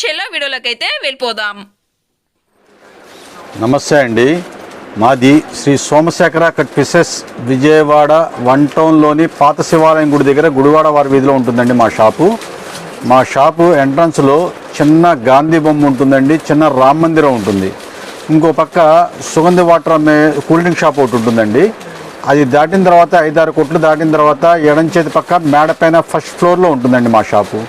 చెల్లో వీడియోలకైతే అయితే వెళ్ళిపోదాం. నమస్తే అండి. మాది Shri Somasekhara cut pieces Vijayawada one టౌన్లోని పాత శివాలయం గుడి దగ్గర గుడివాడ వారి వీధిలో ఉంటుందండి మా షాపు. మా షాపు ఎంట్రన్స్లో చిన్న గాంధీ బొమ్మ ఉంటుందండి. చిన్న రామ్ మందిరం ఉంటుంది. ఇంకో పక్క సుగంధ వాటర్ అమ్మే కూల్ డ్రింక్ షాప్ ఒకటి ఉంటుందండి. అది దాటిన తర్వాత ఐదారు కొట్లు దాటిన తర్వాత ఎడం చేతి పక్క మేడ పైన ఫస్ట్ ఫ్లోర్లో ఉంటుందండి మా షాపు.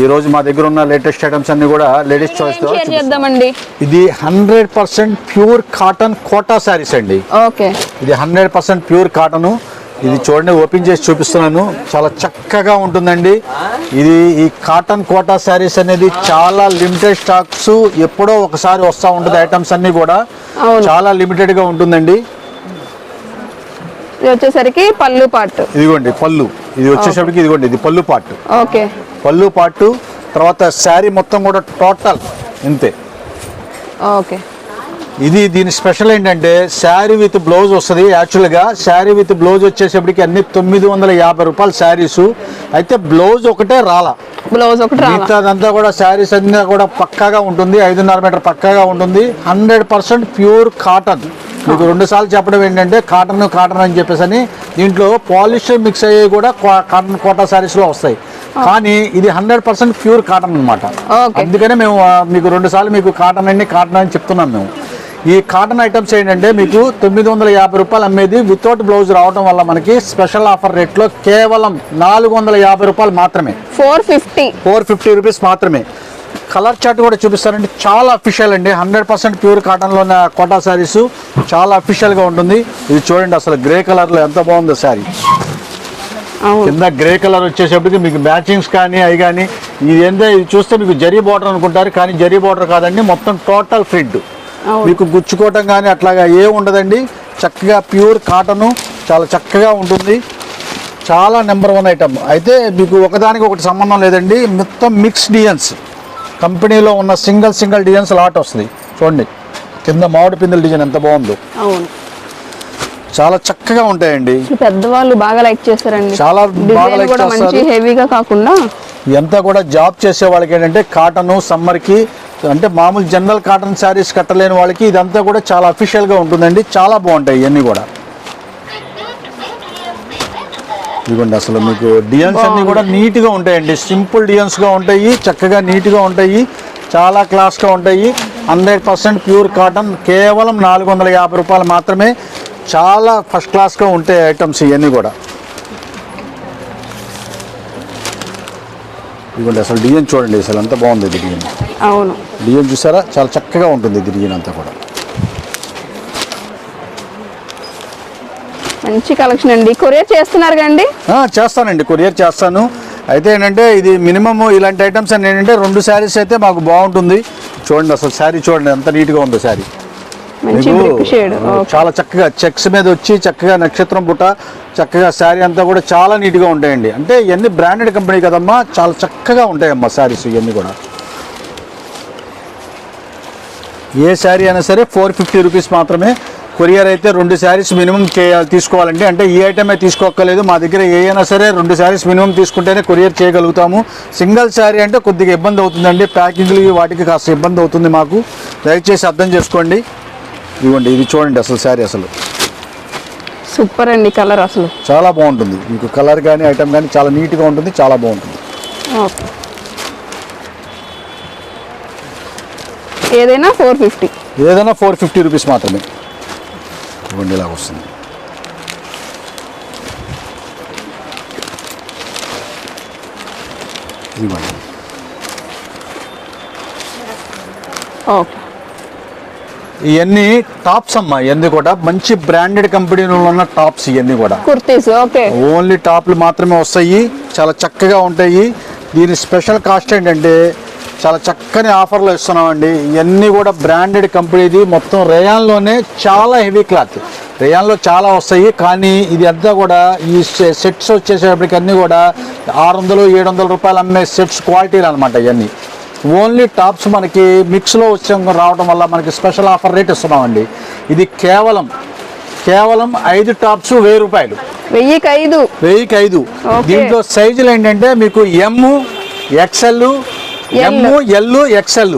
ఈ రోజు మా దగ్గర ఉన్న లేటెస్ట్ ఐటమ్స్ అన్ని కూడా లేడీస్ చాయిస్ చేద్దామండి? ఇది hundred percent pure cotton Kota saris అండి. ఓకే. ఇది హండ్రెడ్ పర్సెంట్ ప్యూర్ కాటన్ ఇది చూడండి ఓపెన్ చేసి చూపిస్తున్నాను. చాలా చక్కగా ఉంటుందండి. ఇది ఈ కాటన్ కోటా శారీస్ అనేది చాలా లిమిటెడ్ స్టాక్స్ ఎప్పుడో ఒకసారి వస్తూ ఉంటుంది ఐటమ్స్ అన్ని కూడా. చాలా లిమిటెడ్గా ఉంటుందండి. ఇది వచ్చేసరికి పళ్ళు పాటు ఇదిగోండి పళ్ళు. ఇది వచ్చేసరికి ఇదిగోండి ఇది పళ్ళు పార్ట్ ఓకే. పళ్ళు పార్ట్ తర్వాత శారీ మొత్తం కూడా టోటల్ ఇంతే. ఓకే ఇది దీని స్పెషల్ ఏంటంటే శారీ విత్ బ్లౌజ్ వస్తుంది. యాక్చువల్గా శారీ విత్ బ్లౌజ్ వచ్చేసప్పటికి అన్ని తొమ్మిది వందల యాభై రూపాయల శారీస్. అయితే బ్లౌజ్ ఒకటే రాలా. బ్లౌజ్ ఒకటి మిగతాదంతా కూడా శారీస్ అన్నీ కూడా పక్కాగా ఉంటుంది. ఐదున్నర మీటర్ పక్కాగా ఉంటుంది. Hundred percent pure cotton. మీకు రెండు సార్లు చెప్పడం ఏంటంటే కాటన్ కాటన్ అని చెప్పేసి అని దీంట్లో పాలిస్టర్ మిక్స్ అయ్యేవి కూడా కాటన్ కోటా శారీస్లో వస్తాయి. కానీ ఇది హండ్రెడ్ పర్సెంట్ ప్యూర్ కాటన్ అనమాట. అందుకనే మేము మీకు రెండు సార్లు మీకు కాటన్ అండి కాటన్ అని చెప్తున్నాం మేము. ఈ కాటన్ ఐటమ్స్ ఏంటంటే మీకు తొమ్మిది వందల యాభై రూపాయలు అమ్మేది వితౌట్ బ్లౌజ్ రావడం వల్ల మనకి స్పెషల్ ఆఫర్ రేట్లో కేవలం నాలుగు వందల యాభై రూపాయలు మాత్రమే. Four fifty. Four fifty rupees మాత్రమే. కలర్ చార్ట్ కూడా చూపిస్తారండి. చాలా అఫీషియల్ అండి. హండ్రెడ్ పర్సెంట్ ప్యూర్ కాటన్లో ఉన్న కోటా శారీస్ చాలా అఫీషియల్గా ఉంటుంది. ఇది చూడండి అసలు గ్రే కలర్లో ఎంత బాగుందో శారీ. కింద గ్రే కలర్ వచ్చేసప్పటికి మీకు మ్యాచింగ్స్ కానీ అవి కానీ ఇది ఏంటో ఇది చూస్తే మీకు జరీ బార్డర్ అనుకుంటారు. కానీ జరీ బార్డర్ కాదండి మొత్తం టోటల్ అవును. మీకు గుచ్చుకోవటం కానీ అట్లాగా ఏం ఉండదండి. చక్కగా ప్యూర్ కాటను చాలా చక్కగా ఉంటుంది. చాలా నెంబర్ వన్ ఐటమ్ అయితే మీకు ఒకదానికి ఒకటి సంబంధం లేదండి. మొత్తం మిక్స్ డిజైన్స్ కంపెనీలో ఉన్న సింగిల్ సింగిల్ డిజైన్స్ లాట్ వస్తుంది. చూడండి. కింద మామిడి పిందెల డిజైన్ ఎంత బాగుందో. అవును. చాలా చక్కగా ఉంటాయండి. పెద్దవాళ్ళు బాగా లైక్ చేస్తారండి. చాలా బాగా మంచి చేస్తారు. హెవీగా కాకుండా. ఇదంతా కూడా జాబ్ చేసే వాళ్ళకి ఏంటంటే కాటన్ సమ్మర్కి అంటే మామూలు జనరల్ కాటన్ శారీస్ కట్టలేని వాళ్ళకి ఇదంతా కూడా చాలా అఫీషియల్గా ఉంటుందండి. చాలా బాగుంటాయి ఇవన్నీ కూడా. ఇదిగోండి అసలు మీకు డిజైన్స్ అన్ని కూడా నీట్గా ఉంటాయండి. సింపుల్ డిజైన్స్గా ఉంటాయి చక్కగా నీట్గా ఉంటాయి చాలా క్లాస్గా ఉంటాయి. హండ్రెడ్ పర్సెంట్ ప్యూర్ కాటన్ కేవలం నాలుగు వందల యాభై రూపాయలు మాత్రమే చాలా ఫస్ట్ క్లాస్గా ఉంటాయి ఐటమ్స్ ఇవన్నీ కూడా. ఇదిగోండి అసలు డిజైన్ చూడండి అసలు ఎంత బాగుంది ఇది డిజైన్ అవును. డిజైన్ చూసారా? చాలా చక్కగా ఉంటుంది ఇది డిజైన్ అంతా కూడా. మంచి కలెక్షన్ అండి. కొరియర్ చేస్తున్నారు కండి చేస్తానండి. కొరియర్ చేస్తాను. అయితే ఏంటంటే ఇది మినిమం ఇలాంటి ఐటమ్స్ అని ఏంటంటే రెండు శారీస్ అయితే మాకు బాగుంటుంది. చూడండి అసలు శారీ చూడండి ఎంత నీట్గా ఉందో శారీ. చాలా చక్కగా చెక్స్ మీద వచ్చి చక్కగా నక్షత్రం బుట్ట చక్కగా శారీ అంతా కూడా చాలా నీట్గా ఉంటాయండి. అంటే ఇవన్నీ బ్రాండెడ్ కంపెనీ కదమ్మా చాలా చక్కగా ఉంటాయమ్మా శారీస్ ఇవన్నీ కూడా. ఏ శారీ అయినా సరే ఫోర్ ఫిఫ్టీ రూపీస్ మాత్రమే కొరియర్ అయితే రెండు శారీస్ మినిమం తీసుకోవాలండి. అంటే ఈ ఐటమే తీసుకోక్కర్లేదు. మా దగ్గర ఏ అయినా సరే రెండు శారీస్ మినిమం తీసుకుంటేనే కొరియర్ చేయగలుగుతాము. సింగిల్ శారీ అంటే కొద్దిగా ఇబ్బంది అవుతుందండి. ప్యాకింగ్లు వాటికి కాస్త ఇబ్బంది అవుతుంది మాకు. దయచేసి అర్థం చేసుకోండి. ఇదిగోండి ఇది చూడండి అసలు శారీ అసలు. సూపర్ అండి కలర్ అసలు. చాలా బాగుంటుంది. మీకు కలర్ కానీ ఐటమ్ కానీ చాలా నీట్గా ఉంటుంది చాలా బాగుంటుంది. ఏదైనా ఫోర్ ఫిఫ్టీ. ఏదైనా ఫోర్ ఫిఫ్టీ రూపీస్ మాత్రమే. ఇవ్వండి ఇలాగ వస్తుంది. ఇవ్వండి ఓకే. ఇవన్నీ టాప్స్ అమ్మా ఇవన్నీ కూడా. మంచి బ్రాండెడ్ కంపెనీలో ఉన్న టాప్స్ ఇవన్నీ కూడా. కుర్తీస్ ఓకే. ఓన్లీ టాప్లు మాత్రమే వస్తాయి. చాలా చక్కగా ఉంటాయి. దీని స్పెషల్ కాస్ట్ ఏంటంటే చాలా చక్కని ఆఫర్లో ఇస్తున్నామండి. ఇవన్నీ కూడా బ్రాండెడ్ కంపెనీది. మొత్తం రేయాన్లోనే చాలా హెవీ క్లాత్ రేయాన్లో చాలా వస్తాయి. కానీ ఇది అంతా కూడా ఈ సెట్స్ వచ్చేసేపటికి అన్నీ కూడా ఆరు వందలు ఏడు వందల రూపాయలు అమ్మే సెట్స్ క్వాలిటీలు అనమాట ఇవన్నీ ఓన్లీ టాప్స్ మనకి మిక్స్లో వచ్చే రావడం వల్ల మనకి స్పెషల్ ఆఫర్ రేట్ ఇస్తున్నామండి. ఇది కేవలం కేవలం ఐదు టాప్స్ వెయ్యి రూపాయలు. వెయ్యికి ఐదు. వెయ్యికి ఐదు. దీంట్లో సైజులు ఏంటంటే మీకు M XL M L XL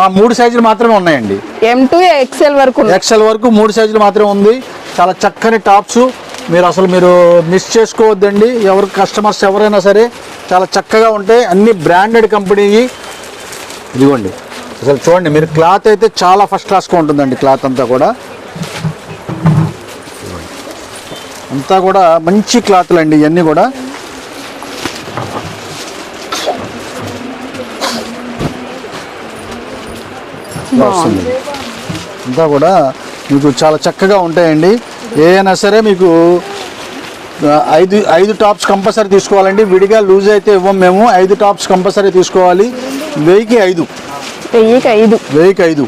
ఆ మూడు సైజులు మాత్రమే ఉన్నాయండి. ఎం టు ఎక్సెల్ వరకు ఉంది. ఎక్సెల్ వరకు మూడు సైజులు మాత్రమే ఉంది. చాలా చక్కని టాప్స్. మీరు అసలు మీరు మిస్ చేసుకోవద్దండి. ఎవరు కస్టమర్స్ ఎవరైనా సరే చాలా చక్కగా ఉంటాయి. అన్ని బ్రాండెడ్ కంపెనీ ఇదిగోండి. అసలు చూడండి మీరు క్లాత్ అయితే చాలా ఫస్ట్ క్లాస్గా ఉంటుందండి క్లాత్ అంతా కూడా. అంతా కూడా మంచి క్లాత్లు అండి ఇవన్నీ కూడా. వస్తుంది. అంతా కూడా మీకు చాలా చక్కగా ఉంటాయండి. ఏదైనా సరే మీకు ఐదు ఐదు టాప్స్ కంపల్సరీ తీసుకోవాలండి. విడిగా లూజ్ అయితే ఇవ్వం మేము. ఐదు టాప్స్ కంపల్సరీ తీసుకోవాలి. వెయ్యికి ఐదు. వెయ్యికి ఐదు. వెయ్యికి ఐదు.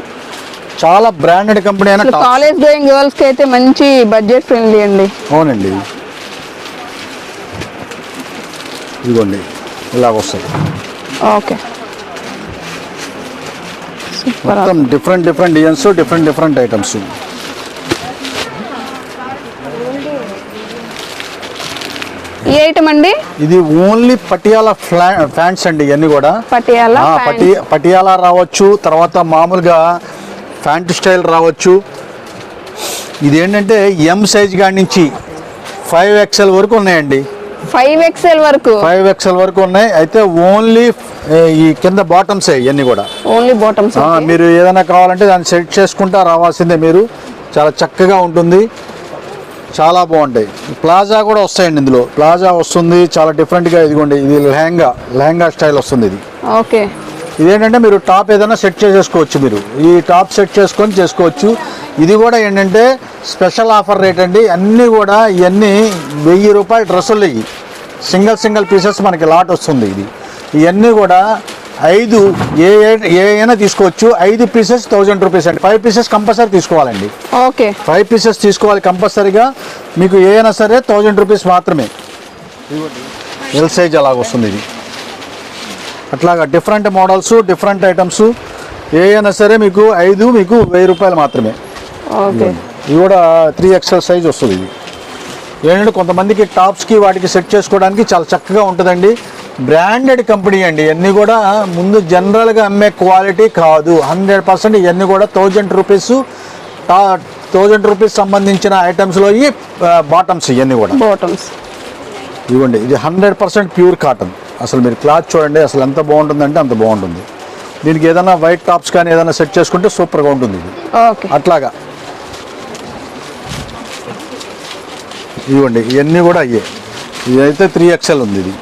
చాలా బ్రాండెడ్ కంపెనీ అయిన కాలేజ్ గోయింగ్ గర్ల్స్కి అయితే మంచి బడ్జెట్ ఫ్రెండ్లీ అండి. అవునండి. ఇదిగోండి. ఇలాగ వస్తుంది ఓకే. సూపర్ మొత్తం different different designs different different items ఈ ఐటమ్ అండి? ఇది ఓన్లీ పటియాలా ఫ్లా ఫ్యాంట్స్ అండి ఇవన్నీ కూడా. పటియాలా. పటి పటియాలా రావచ్చు తర్వాత మామూలుగా ఫ్యాంట్ స్టైల్ రావచ్చు. ఇది ఏంటంటే ఎం సైజ్ కాడి నుంచి ఫైవ్ ఎక్స్ఎల్ వరకు ఉన్నాయండి. ఫైవ్ ఎక్స్ఎల్ వరకు. ఫైవ్ ఎక్స్ఎల్ వరకు ఉన్నాయి. అయితే ఓన్లీ ఈ కింద బాటమ్స్ ఇవన్నీ కూడా. ఓన్లీ బాటమ్స్ మీరు ఏదైనా కావాలంటే దాన్ని సెట్ చేసుకుంటా రావాల్సిందే మీరు. చాలా చక్కగా ఉంటుంది. చాలా బాగుంటాయి. ప్లాజా కూడా వస్తాయండి ఇందులో. ప్లాజా వస్తుంది. చాలా డిఫరెంట్గా ఇదిగోండి. ఇది లెహంగా లెహంగా స్టైల్ వస్తుంది ఇది. ఓకే ఇదేంటంటే మీరు టాప్ ఏదైనా సెట్ చేసేసుకోవచ్చు మీరు. ఈ టాప్ సెట్ చేసుకొని చేసుకోవచ్చు. ఇది కూడా ఏంటంటే స్పెషల్ ఆఫర్ రేట్ అండి. అన్నీ కూడా ఇవన్నీ వెయ్యి రూపాయల డ్రెస్సులు ఇవి. సింగిల్ సింగిల్ పీసెస్ మనకి లాట్ వస్తుంది ఇది. ఇవన్నీ కూడా ఐదు ఏ ఏ- అయినా తీసుకోవచ్చు. ఐదు పీసెస్ థౌజండ్ రూపీస్ అండి. ఫైవ్ పీసెస్ కంపల్సరీ తీసుకోవాలండి. ఓకే. ఫైవ్ పీసెస్ తీసుకోవాలి కంపల్సరీగా. మీకు ఏ అయినా సరే థౌజండ్ రూపీస్ మాత్రమే. ఎల్ సైజ్ అలాగ వస్తుంది ఇది. అట్లాగా డిఫరెంట్ మోడల్స్ డిఫరెంట్ ఐటమ్స్ ఏ అయినా సరే మీకు ఐదు మీకు వెయ్యి రూపాయలు మాత్రమే. ఓకే. ఇది కూడా త్రీ ఎక్స్ఎల్ సైజ్ వస్తుంది ఇది. ఏంటంటే కొంతమందికి టాప్స్కి వాటికి సెట్ చేసుకోవడానికి చాలా చక్కగా ఉంటుందండి. బ్రాండెడ్ కంపెనీ అండి. ఇవన్నీ కూడా ముందు జనరల్గా అమ్మే క్వాలిటీ కాదు. హండ్రెడ్ పర్సెంట్ ఇవన్నీ కూడా థౌజండ్ రూపీస్ థౌజండ్ రూపీస్ సంబంధించిన ఐటమ్స్లో ఈ బాటమ్స్ ఇవన్నీ కూడా. బాటమ్స్ ఇవ్వండి ఇది హండ్రెడ్ పర్సెంట్ ప్యూర్ కాటన్ అసలు మీరు క్లాత్ చూడండి అసలు ఎంత బాగుంటుందంటే అంత బాగుంటుంది. దీనికి ఏదైనా వైట్ టాప్స్ కానీ ఏదైనా సెట్ చేసుకుంటే సూపర్గా ఉంటుంది ఇది. అట్లాగా. ఇవ్వండి ఇవన్నీ కూడా అయ్యే. ఇదైతే త్రీ ఎక్స్ఎల్ ఉంది ఇది.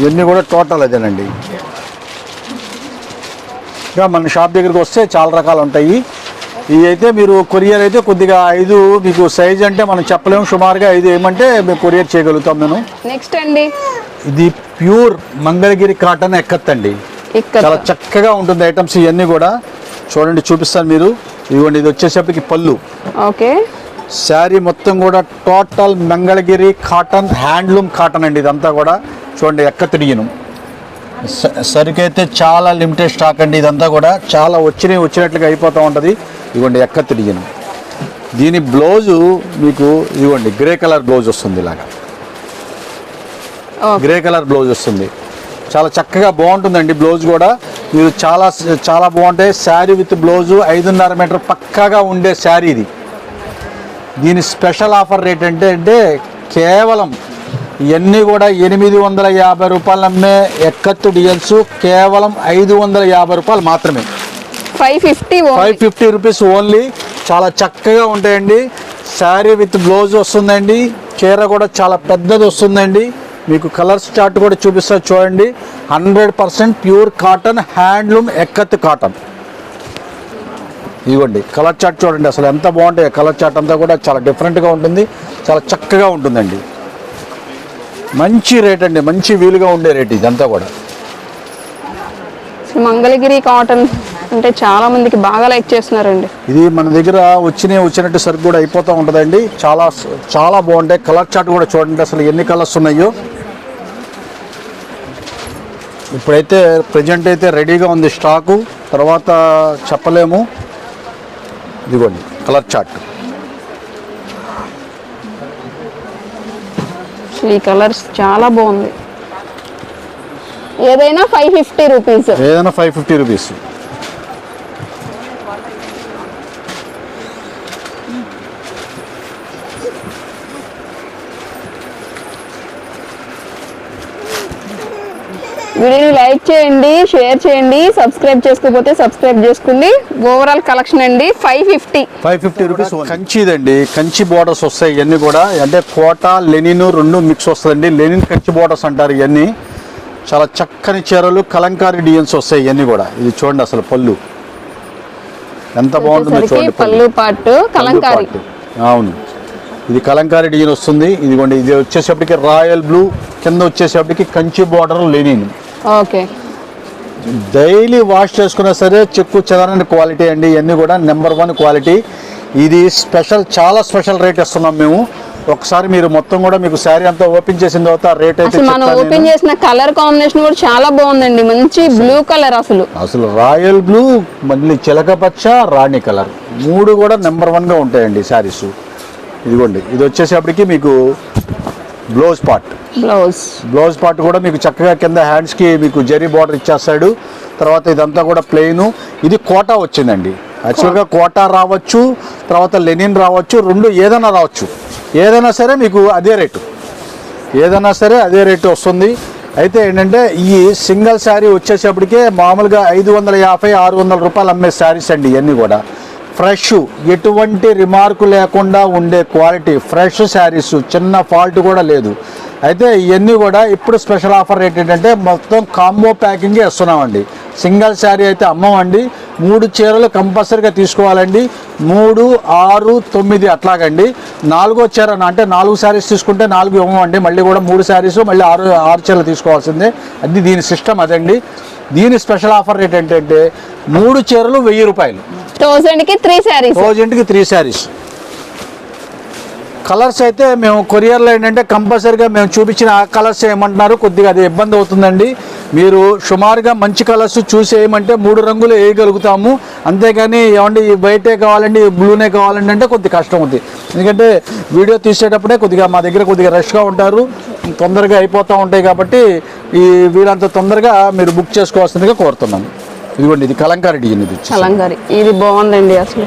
ఇవన్నీ కూడా టోటల్ అదేనండి. ఇంకా మన షాప్ దగ్గరికి వస్తే చాలా రకాలు ఉంటాయి. ఇవి అయితే మీరు కొరియర్ అయితే కొద్దిగా ఐదు మీకు సైజ్ అంటే మనం చెప్పలేము. సుమారుగా ఐదు ఏమంటే మేము కొరియర్ చేయగలుగుతాం నేను నెక్స్ట్ అండి. ఇది ప్యూర్ మంగళగిరి కాటన్ ఎక్కత్తండి. చాలా చక్కగా ఉంటుంది ఐటమ్స్ ఇవన్నీ కూడా. చూడండి చూపిస్తాను మీరు. ఇదిగోండి ఇది వచ్చేసరికి పళ్ళు. ఓకే. శారీ మొత్తం కూడా total Mangalagiri cotton handloom cotton అండి ఇదంతా కూడా. చూడండి ఎక్క తిరిగిను సరుకైతే చాలా లిమిటెడ్ స్టాక్ అండి ఇదంతా కూడా. చాలా వచ్చినవి వచ్చినట్లుగా అయిపోతూ ఉంటుంది. ఇదిగోండి ఎక్క తిరిగిను దీని బ్లౌజు మీకు ఇదిగోండి గ్రే కలర్ బ్లౌజ్ వస్తుంది ఇలాగా. గ్రే కలర్ బ్లౌజ్ వస్తుంది. చాలా చక్కగా బాగుంటుందండి బ్లౌజ్ కూడా. మీరు చాలా చాలా బాగుంటాయి శారీ విత్ బ్లౌజు ఐదున్నర మీటర్ పక్కాగా ఉండే శారీ ఇది. దీని స్పెషల్ ఆఫర్ రేట్ అంటే అంటే కేవలం ఇవన్నీ కూడా ఎనిమిది వందల యాభై రూపాయలు అమ్మే ఎక్కత్తు డిజైన్స్ కేవలం ఐదు వందల యాభై రూపాయలు మాత్రమే. Five fifty five fifty rupees only చాలా చక్కగా ఉంటాయండి. శారీ విత్ బ్లౌజ్ వస్తుందండి. చీర కూడా చాలా పెద్దది వస్తుందండి. మీకు కలర్స్ చార్ట్ కూడా చూపిస్తా. చూడండి. Hundred percent pure cotton handloom ikat cotton. ఇదిగోండి కలర్ చార్ట్ చూడండి. అసలు ఎంత బాగుంటాయి కలర్ చార్ట్ అంతా కూడా చాలా డిఫరెంట్గా ఉంటుంది. చాలా చక్కగా ఉంటుందండి. మంచి రేట్ అండి. మంచి వీలుగా ఉండే రేట్ ఇదంతా కూడా. మంగళగిరి కాటన్ అంటే చాలా మందికి బాగా లైక్ చేస్తున్నారండి. ఇది మన దగ్గర వచ్చిన వచ్చినట్టు సరుకు కూడా అయిపోతూ ఉంటుందండి. చాలా చాలా బాగుంటాయి. కలర్ చార్ట్ కూడా చూడండి. అసలు ఎన్ని కలర్స్ ఉన్నాయో. ఇప్పుడైతే ప్రజెంట్ అయితే రెడీగా ఉంది స్టాకు తర్వాత చెప్పలేము. ఇదిగోండి కలర్ చార్ట్ ఈ కలర్స్ చాలా బాగుంది. ఏదైనా ఫైవ్ ఫిఫ్టీ రూపీస్ ఏదైనా ఫైవ్ ఫిఫ్టీ రూపీస్ వీడియోని లైక్ చేయండి షేర్ చేయండి సబ్స్క్రైబ్ చేసుకోకపోతే సబ్స్క్రైబ్ చేసుకోండి ఓవరాల్ కలెక్షన్ అండి five fifty five fifty rupees కంచిదండి Kanchi borders వస్తాయి ఇవన్నీ కూడా. అంటే కోట లెనిన్ రెండు మిక్స్ వస్తుందండి. లెనిన్ కంచి బోర్డర్స్ అంటారు ఇవన్నీ చాలా చక్కని చీరలు కలంకారీ డిజైన్స్ వస్తాయి ఇవన్నీ కూడా. ఇది చూడండి అసలు పళ్ళు. ఎంత బాగుంటుందో చూడండి పళ్ళు. పాటు కలంకారీ. అవును. ఇది కలంకారీ డిజైన్ వస్తుంది. ఇదిగోండి ఇది వచ్చేసేపటికి రాయల్ బ్లూ కింద వచ్చేసేపటికి Kanchi border linen. Okay. Daily wash చేసుకున్నా సరే చెక్కు చెదరని క్వాలిటీ అండి ఇవన్నీ కూడా నెంబర్ వన్ క్వాలిటీ. ఇది స్పెషల్ చాలా స్పెషల్ రేట్ ఇస్తున్నాం మేము. ఒకసారి మీరు మొత్తం కూడా మీకు శారీ అంతా ఓపెన్ చేసిన తర్వాత రేట్ అయితే మనం ఓపెన్. చేసిన కలర్ కాంబినేషన్ కూడా చాలా బాగుందండి. మంచి బ్లూ కలర్ అసలు. అసలు రాయల్ బ్లూ మళ్ళీ చిలక పచ్చ రాణి కలర్. మూడు కూడా నెంబర్ వన్గా ఉంటాయండి శారీస్. ఇదిగోండి ఇది వచ్చేసేపటికి మీకు blouse part blouse blouse part కూడా మీకు చక్కగా కింద హ్యాండ్స్కి మీకు జరీ బార్డర్ ఇచ్చేస్తాడు. తర్వాత ఇదంతా కూడా ప్లెయిన్ ఇది కోటా వచ్చిందండి. యాక్చువల్గా కోటా రావచ్చు తర్వాత లెనిన్ రావచ్చు రెండు ఏదైనా రావచ్చు. ఏదైనా సరే మీకు అదే రేటు. ఏదైనా సరే అదే రేటు వస్తుంది. అయితే ఏంటంటే ఈ సింగిల్ శారీ వచ్చేసేపటికే మామూలుగా ఐదు వందల యాభై ఆరు వందల రూపాయలు అమ్మే శారీస్ అండి ఇవన్నీ కూడా. ఫ్రెష్ ఎటువంటి రిమార్కు లేకుండా ఉండే క్వాలిటీ ఫ్రెష్ శారీస్ చిన్న ఫాల్ట్ కూడా లేదు. అయితే ఇవన్నీ కూడా ఇప్పుడు స్పెషల్ ఆఫర్ రేట్ ఏంటంటే మొత్తం కాంబో ప్యాకింగ్ ఇస్తున్నామండి. సింగిల్ శారీ అయితే అమ్మమండి. మూడు చీరలు కంపల్సరీగా తీసుకోవాలండి. మూడు ఆరు తొమ్మిది అట్లాగండి. నాలుగో చీర అంటే నాలుగు శారీస్ తీసుకుంటే నాలుగు ఇవ్వమండి. మళ్ళీ కూడా మూడు శారీస్ మళ్ళీ ఆరు ఆరు చీరలు తీసుకోవాల్సిందే. అది దీని సిస్టమ్ అదండి. దీని స్పెషల్ ఆఫర్ రేట్ ఏంటంటే మూడు చీరలు వెయ్యి రూపాయలు. థౌసండ్కి త్రీ శారీస్. థౌజండ్కి త్రీ శారీస్. కలర్స్ అయితే మేము కొరియర్లో ఏంటంటే కంపల్సరీగా మేము చూపించిన ఆ కలర్స్ ఏమంటున్నారు కొద్దిగా అది ఇబ్బంది అవుతుందండి. మీరు సుమారుగా మంచి కలర్స్ చూసి వేయమంటే మూడు రంగులు వేయగలుగుతాము. అంతేగాని ఏమండి ఈ వైటే కావాలండి బ్లూనే కావాలండి అంటే కొద్దిగా కష్టం అవుతుంది ఎందుకంటే వీడియో తీసేటప్పుడే కొద్దిగా మా దగ్గర కొద్దిగా రష్గా ఉంటారు. తొందరగా అయిపోతూ ఉంటాయి కాబట్టి ఈ వీళ్ళంత తొందరగా మీరు బుక్ చేసుకోవాల్సిందిగా కోరుతున్నాను ఇదిగోండి ఇది కలంకారీ డిజైన్ ఇది కలంకారీ. ఇది బాగుందండి అసలు.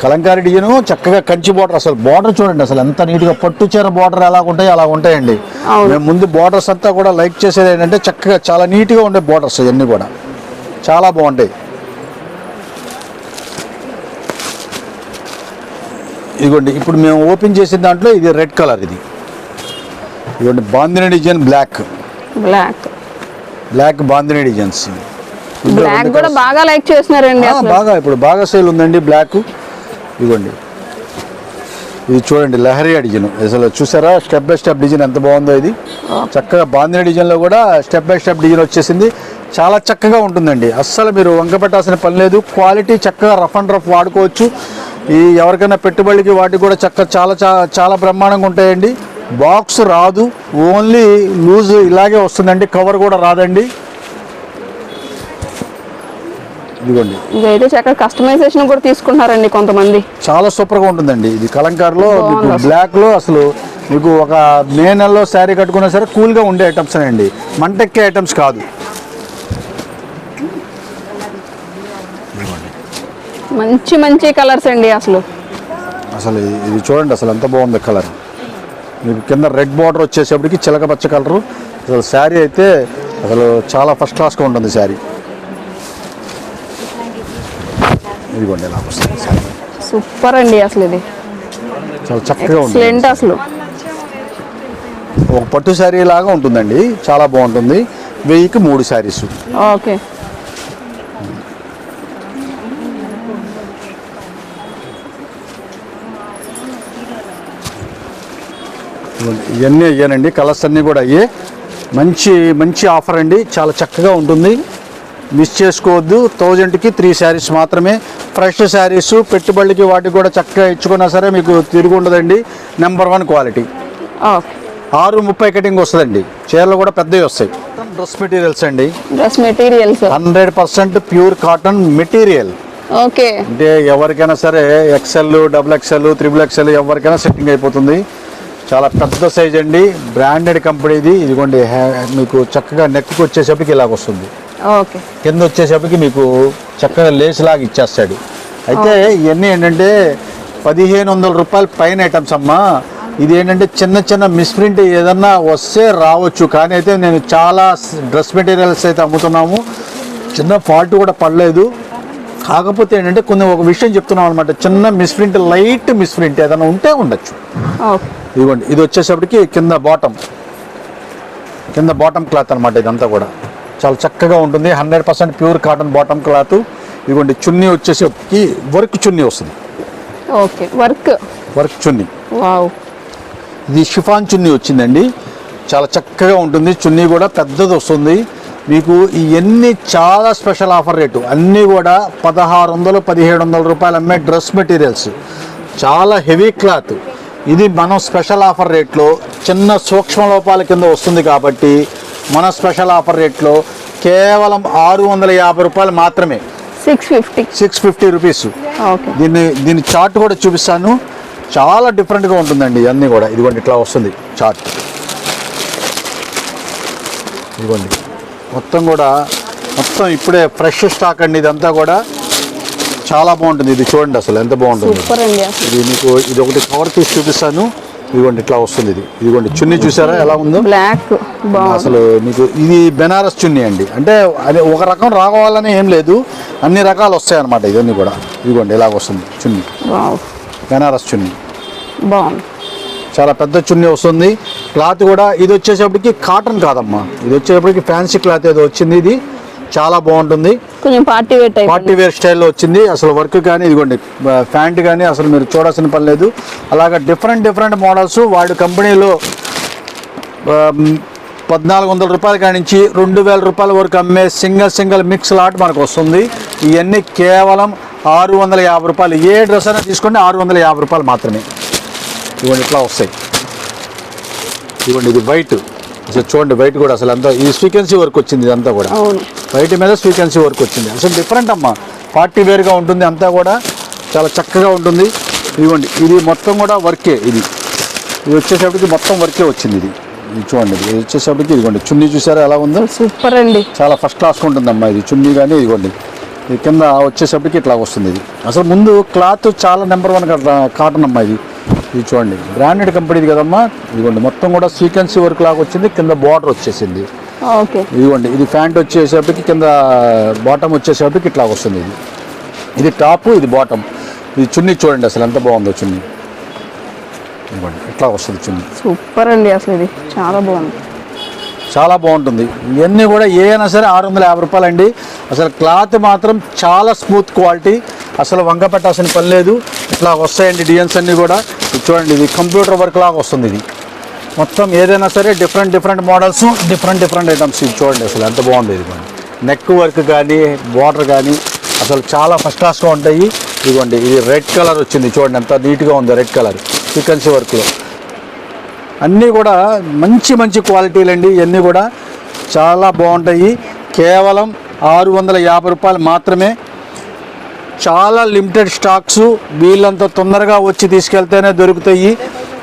కలంకారీ డిజైన్ చక్కగా కంచి బార్డర్. అసలు బార్డర్ చూడండి అసలు ఎంత నీట్గా పట్టు చీర బార్డర్ ఎలా ఉంటాయి అలా ఉంటాయండి. మేము ముందు బార్డర్స్ అంతా కూడా లైక్ చేసేది ఏంటంటే చక్కగా చాలా నీట్గా ఉండే బార్డర్స్ ఇవన్నీ కూడా. చాలా బాగుంటాయి. ఇదిగోండి ఇప్పుడు మేము ఓపెన్ చేసిన దాంట్లో ఇది రెడ్ కలర్ ఇది. ఇదిగోండి bandhani design black. Black. Black bandhani designs. Black కూడా బాగా లైక్ చేస్తున్నారండి బాగా ఇప్పుడు బాగా సేల్ ఉందండి బ్లాక్. ఇదిగోండి ఇది చూడండి లహరి డిజైన్. అసలు చూసారా? స్టెప్ బై స్టెప్ డిజైన్ ఎంత బాగుందో ఇది. చక్కగా బాందిని డిజైన్లో కూడా స్టెప్ బై స్టెప్ డిజైన్ వచ్చేసింది. చాలా చక్కగా ఉంటుందండి. అస్సలు మీరు వంక పెట్టాల్సిన పని లేదు. క్వాలిటీ చక్కగా రఫ్ అండ్ రఫ్ వాడుకోవచ్చు. ఈ ఎవరికైనా పెట్టుబడికి వాటికి కూడా చక్క చాలా చాలా బ్రహ్మాండంగా ఉంటాయండి. బాక్స్ రాదు. ఓన్లీ లూజ్ ఇలాగే వస్తుందండి. కవర్ కూడా రాదండి. ఇదిగోండి. ఇదైతే చక్కగా కస్టమైజేషన్ కూడా తీసుకుంటున్నారండి కొంతమంది. చాలా సూపర్గా ఉంటుందండి. ఇది కలంకార్లో మీకు అసలు. బ్లాక్లో అసలు మీకు ఒక మే నెలలో శారీ కట్టుకున్నా సరే కూల్గా ఉండే ఐటమ్స్ అండి. మంటెక్కే ఐటమ్స్ కాదు. మంచి మంచి కలర్స్ అండి అసలు. అసలు ఇది- ఇది చూడండి అసలు ఎంత బాగుంది కలర్ మీకు కింద రెడ్ బార్డర్ వచ్చేసేపటికి చిలక పచ్చ కలరు అసలు శారీ అయితే అసలు చాలా ఫస్ట్ క్లాస్గా ఉంటుంది శారీ. ఇదిగోండి ఇలా వస్తుంది. సూపర్ అండి అసలు ఇది. చాలా చక్కగా ఉంటుంది. ఎక్సలెంట్ అసలు. ఒక పట్టు శారీ లాగా ఉంటుందండి. చాలా బాగుంటుంది. వెయ్యికి మూడు శారీస్. ఓకే. ఇవన్నీ అయ్యానండి. కలర్స్ అన్నీ కూడా అయ్యే. మంచి మంచి ఆఫర్ అండి. చాలా చక్కగా ఉంటుంది. మిస్ చేసుకోవద్దు. థౌజండ్కి త్రీ శారీస్ మాత్రమే. ఫ్రెష్ శారీస్ పెట్టుబడికి వాటికి కూడా చక్కగా ఇచ్చుకున్నా సరే మీకు తిరిగి ఉండదండి. నెంబర్ వన్ క్వాలిటీ ఆరు ముప్పై కటింగ్ వస్తుందండి. చీరలు కూడా పెద్దవి వస్తాయి. డ్రెస్ మెటీరియల్స్ అండి. Dress materials hundred percent pure cotton material. Okay. అంటే ఎవరికైనా సరే XL double XL triple XL ఎవరికైనా సెట్టింగ్ అయిపోతుంది. చాలా పెద్ద సైజ్ అండి. బ్రాండెడ్ కంపెనీది ఇదిగోండి హ్యా- మీకు చక్కగా నెక్కి వచ్చేసరికి ఇలాగ వస్తుంది. ఓకే. కింద వచ్చేసరికి మీకు చక్కగా లేస్ లాగా ఇచ్చేస్తాడు. అయితే ఇవన్నీ ఏంటంటే పదిహేను వందల రూపాయల పైన ఐటమ్స్ అమ్మా. ఇది ఏంటంటే చిన్న చిన్న మిస్ప్రింట్ ఏదన్నా వస్తే రావచ్చు. కానీ అయితే నేను చాలా డ్రెస్ మెటీరియల్స్ అయితే అమ్ముతున్నాము. చిన్న ఫాల్ట్ కూడా పడలేదు. కాకపోతే ఏంటంటే కొన్ని ఒక విషయం చెప్తున్నాం అనమాట చిన్న మిస్ప్రింట్ లైట్ మిస్ప్రింట్ ఏదైనా ఉంటే ఉండొచ్చు. ఇదిగోండి ఇది వచ్చేసప్పటికి కింద బాటమ్ కింద బాటమ్ క్లాత్ అనమాట ఇదంతా కూడా. చాలా చక్కగా ఉంటుంది. Hundred percent pure cotton bottom cloth. ఇదిగోండి చున్నీ వచ్చేసరికి వర్క్ చున్నీ వస్తుంది. Okay work. వర్క్ చున్నీ. ఇది షిఫాన్ చున్నీ వచ్చిందండి. చాలా చక్కగా ఉంటుంది. చున్నీ కూడా పెద్దది వస్తుంది. మీకు ఇవన్నీ చాలా స్పెషల్ ఆఫర్ రేటు. అన్నీ కూడా పదహారు వందలు పదిహేడు వందల రూపాయలు అమ్మే డ్రెస్ మెటీరియల్స్. చాలా హెవీ క్లాత్. ఇది మనం స్పెషల్ ఆఫర్ రేట్లో చిన్న సూక్ష్మ లోపాల కింద వస్తుంది కాబట్టి మన స్పెషల్ ఆఫర్ రేట్లో కేవలం ఆరు వందల యాభై రూపాయలు మాత్రమే. Six fifty. Six fifty rupees. దీన్ని దీని చార్ట్ కూడా చూపిస్తాను. చాలా డిఫరెంట్గా ఉంటుందండి ఇవన్నీ కూడా. ఇదిగోండి ఇట్లా వస్తుంది చార్ట్. ఇదిగోండి. మొత్తం కూడా మొత్తం ఇప్పుడే ఫ్రెష్ స్టాక్ అండి ఇదంతా కూడా. చాలా బాగుంటుంది. ఇది చూడండి అసలు ఎంత బాగుంటుంది. ఇది మీకు ఇది ఒకటి కవర్ తీసి చూపిస్తాను. ఇదిగోండి ఇట్లా వస్తుంది ఇది. ఇదిగోండి చున్నీ చూసారా ఎలా ఉందో? బ్లాక్ అసలు మీకు ఇది బెనారస్ చున్నీ అండి. అంటే అది ఒక రకం రావాలని ఏం లేదు అన్ని రకాలు వస్తాయి అన్నమాట ఇవన్నీ కూడా. ఇదిగోండి ఇలాగ వస్తుంది చున్నీ. బెనారస్ చున్నీ. బాగుంది. చాలా పెద్ద చున్నీ వస్తుంది. క్లాత్ కూడా ఇది వచ్చేటప్పటికి కాటన్ కాదమ్మా. ఇది వచ్చేటప్పటికి ఫ్యాన్సీ క్లాత్ ఏదో వచ్చింది ఇది. చాలా బాగుంటుంది. కొంచెం party wear type party wear స్టైల్లో వచ్చింది. అసలు వర్క్ కానీ ఇదిగోండి ప్యాంట్ కానీ అసలు మీరు చూడాల్సిన పని లేదు. అలాగా డిఫరెంట్ డిఫరెంట్ మోడల్స్ వాడి కంపెనీలో పద్నాలుగు వందల రూపాయల కాడి నుంచి రెండు వేల రూపాయల వరకు అమ్మే సింగిల్ సింగిల్ మిక్స్ లాట్ మనకు వస్తుంది. ఇవన్నీ కేవలం ఆరు వందల యాభై రూపాయలు. ఏ డ్రెస్ అయినా తీసుకోండి ఆరు వందల యాభై రూపాయలు మాత్రమే. ఇవ్వండి ఇట్లా వస్తాయి. ఇవ్వండి ఇది వైట్. అసలు చూడండి వైట్ కూడా అసలు అంతా ఈ స్వీకెన్సీ వర్క్ వచ్చింది ఇదంతా కూడా. అవును. వైట్ మీద స్వీకెన్సీ వర్క్ వచ్చింది. అసలు డిఫరెంట్ అమ్మా. పార్టీ వేర్గా ఉంటుంది అంతా కూడా. చాలా చక్కగా ఉంటుంది. ఇదిగోండి ఇది మొత్తం కూడా వర్కే ఇది. ఇది వచ్చేసప్పటికి మొత్తం వర్కే వచ్చింది ఇది. ఇది చూడండి ఇది వచ్చేసప్పటికి ఇదిగోండి చున్నీ చూసారా ఎలా ఉందో? సూపర్ అండి. చాలా ఫస్ట్ క్లాస్గా ఉంటుందమ్మా ఇది చున్నీ కానీ ఇదిగోండి. ఇది కింద వచ్చేసప్పటికి ఇట్లా వస్తుంది ఇది. అసలు ముందు క్లాత్ చాలా నెంబర్ వన్ కాటన్ అమ్మా ఇది. ఇది చూడండి బ్రాండెడ్ కంపెనీది కదమ్మా. ఇదిగోండి మొత్తం కూడా సీక్వెన్సీ వర్క్ లాగా వచ్చింది. కింద బార్డర్ వచ్చేసింది. ఇదిగోండి ఇది ప్యాంట్ వచ్చేసరికి కింద బాటమ్ వచ్చేసరికి ఇట్లా వస్తుంది ఇది. ఇది టాప్ ఇది బాటమ్. ఇది చున్నీ చూడండి అసలు ఎంత బాగుందో చున్నీ. ఇదిగోండి ఇట్లా వస్తుంది చున్నీ. సూపర్ అండి అసలు ఇది. చాలా బాగుంది. చాలా బాగుంటుంది. ఇవన్నీ కూడా ఏ అయినా సరే ఆరు వందల యాభై రూపాయలు అండి అసలు క్లాత్ మాత్రం చాలా స్మూత్ క్వాలిటీ. అసలు వంక పెట్టాల్సిన పని లేదు. ఇట్లా వస్తాయండి డిజైన్స్ అన్నీ కూడా. ఇది చూడండి ఇది కంప్యూటర్ వర్క్ లాగా వస్తుంది ఇది. మొత్తం ఏదైనా సరే different different models different different items ఇది చూడండి అసలు ఎంత బాగుంది ఇది నెక్ వర్క్ కానీ బార్డర్ కానీ అసలు చాలా ఫస్ట్ క్లాస్గా ఉంటాయి. ఇదిగోండి ఇది రెడ్ కలర్ వచ్చింది. చూడండి ఎంత నీట్గా ఉంది రెడ్ కలర్ చికెన్స్ వర్క్లో అన్నీ కూడా మంచి మంచి క్వాలిటీలు అండి. ఇవన్నీ కూడా చాలా బాగుంటాయి. కేవలం ఆరు వందల యాభై రూపాయలు మాత్రమే. చాలా లిమిటెడ్ స్టాక్స్ వీళ్ళంత తొందరగా వచ్చి తీసుకెళ్తేనే దొరుకుతాయి.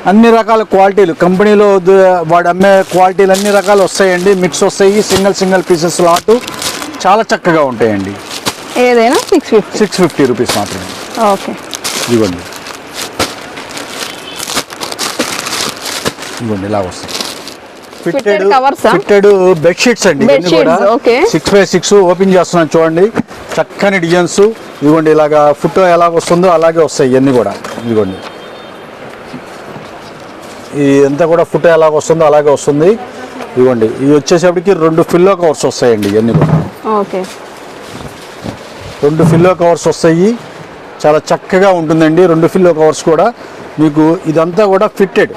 అన్ని రకాల క్వాలిటీలు. కంపెనీలో వాడు అమ్మే క్వాలిటీలు అన్ని రకాలు వస్తాయండి. మిక్స్ వస్తాయి. సింగిల్ సింగిల్ పీసెస్ లాటు చాలా చక్కగా ఉంటాయండి. ఏదైనా six fifty six fifty rupees మాత్రమే. ఓకే. ఇదిగోండి ఇదిగోండి ఇలా వస్తాయి. ఆ? ఫిట్టెడ్ బెడ్షీట్స్ అండి ఇవన్నీ కూడా. సిక్స్ బై సిక్స్ ఓపెన్ చేస్తున్నాను చూడండి. చక్కని డిజైన్స్. ఇదిగోండి ఇలాగా ఫుట్ ఎలాగ వస్తుందో అలాగే వస్తాయి ఇవన్నీ కూడా. ఇదిగోండి ఈ అంతా కూడా ఫుట్ ఎలాగ వస్తుందో అలాగే వస్తుంది. ఇదిగోండి ఇవి వచ్చేసప్పటికి రెండు ఫిల్లో కవర్స్ వస్తాయండి ఇవన్నీ కూడా. ఓకే. రెండు ఫిల్లో కవర్స్ వస్తాయి. చాలా చక్కగా ఉంటుందండి రెండు ఫిల్లో కవర్స్ కూడా. మీకు ఇదంతా కూడా ఫిట్టెడ్.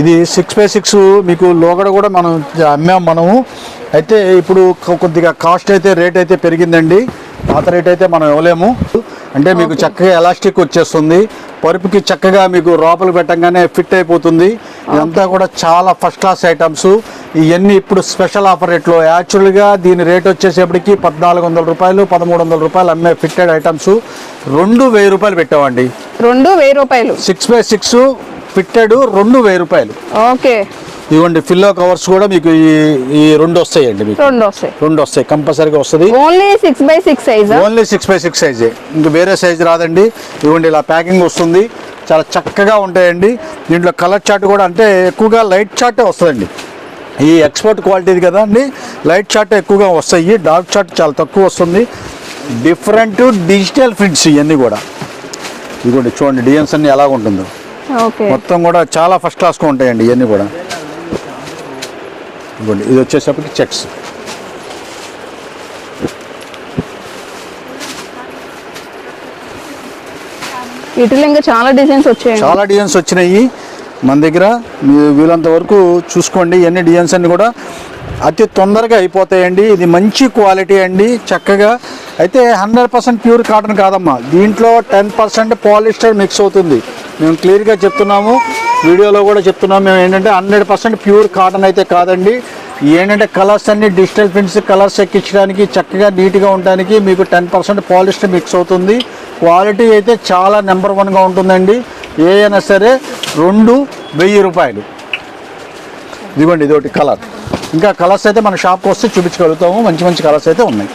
ఇది సిక్స్ బై సిక్స్ మీకు లోగడ కూడా మనం అమ్మాం మనము. అయితే ఇప్పుడు కొద్దిగా కాస్ట్ అయితే రేట్ అయితే పెరిగిందండి. పాత రేట్ అయితే మనం ఇవ్వలేము. అంటే మీకు చక్కగా ఎలాస్టిక్ వచ్చేస్తుంది. పరుపుకి చక్కగా మీకు లోపల పెట్టంగానే ఫిట్ అయిపోతుంది. ఇదంతా కూడా చాలా ఫస్ట్ క్లాస్ ఐటమ్స్. ఇవన్నీ ఇప్పుడు స్పెషల్ ఆఫర్ రేట్లో. యాక్చువల్గా దీని రేట్ వచ్చేసేపటికి పద్నాలుగు వందల రూపాయలు పదమూడు వందల రూపాయలు అమ్మే ఫిట్టెడ్ ఐటమ్స్. రెండు వెయ్యి రూపాయలు పెట్టామండి. రెండు వెయ్యి రూపాయలు. సిక్స్ బై సిక్స్ ఫిట్టెడ్ రెండు వెయ్యి రూపాయలు. ఓకే. ఇవ్వండి ఫిల్లో కవర్స్ కూడా మీకు ఈ ఈ రెండు వస్తాయండి మీకు. రెండు వస్తాయి. రెండు వస్తాయి కంపల్సరీగా వస్తుంది. Only six by six size only six by six సైజే ఇంక వేరే సైజ్ రాదండి. ఇవ్వండి ఇలా ప్యాకింగ్ వస్తుంది. చాలా చక్కగా ఉంటాయండి. దీంట్లో కలర్ చార్ట్ కూడా అంటే ఎక్కువగా లైట్ చార్టే వస్తుందండి. ఈ ఎక్స్పోర్ట్ క్వాలిటీది కదా అండి లైట్ చార్ట్ ఎక్కువగా వస్తాయి. డార్క్ చార్ట్ చాలా తక్కువ వస్తుంది. డిఫరెంట్ డిజిటల్ ప్రింట్స్ ఇవన్నీ కూడా. ఇదిగోండి చూడండి డిజైన్స్ అన్ని ఎలా ఉంటుందో. మొత్తం కూడా చాలా ఫస్ట్ క్లాస్గా ఉంటాయండి ఇవన్నీ కూడా. ఇదిగోండి ఇది వచ్చేసరికి చెక్స్. వీటిలో ఇంకా చాలా డిజైన్స్ వచ్చాయండి. చాలా డిజైన్స్ వచ్చినాయి. మన దగ్గర వీలంత వరకు చూసుకోండి. ఎన్ని డిజైన్స్ అన్ని కూడా అతి తొందరగా అయిపోతాయండి. ఇది మంచి క్వాలిటీ అండి. చక్కగా. అయితే హండ్రెడ్ పర్సెంట్ ప్యూర్ కాటన్ కాదమ్మా. దీంట్లో టెన్ పర్సెంట్ పాలిస్టర్ మిక్స్ అవుతుంది. మేము క్లియర్గా చెప్తున్నాము. వీడియోలో కూడా చెప్తున్నాం మేము ఏంటంటే హండ్రెడ్ పర్సెంట్ ప్యూర్ కాటన్ అయితే కాదండి. ఏంటంటే కలర్స్ అన్ని డిజిటల్ ప్రింట్స్ కలర్స్ ఎక్కించడానికి చక్కగా నీట్గా ఉండడానికి మీకు టెన్ పర్సెంట్ పాలిస్టర్ మిక్స్ అవుతుంది. క్వాలిటీ అయితే చాలా నెంబర్ వన్గా ఉంటుందండి. ఏ అయినా సరే రెండు వెయ్యి రూపాయలు. ఇదిగోండి ఇది ఒకటి కలర్. ఇంకా కలర్స్ అయితే మన షాప్కి వస్తే చూపించగలుగుతాము. మంచి మంచి కలర్స్ అయితే ఉన్నాయి.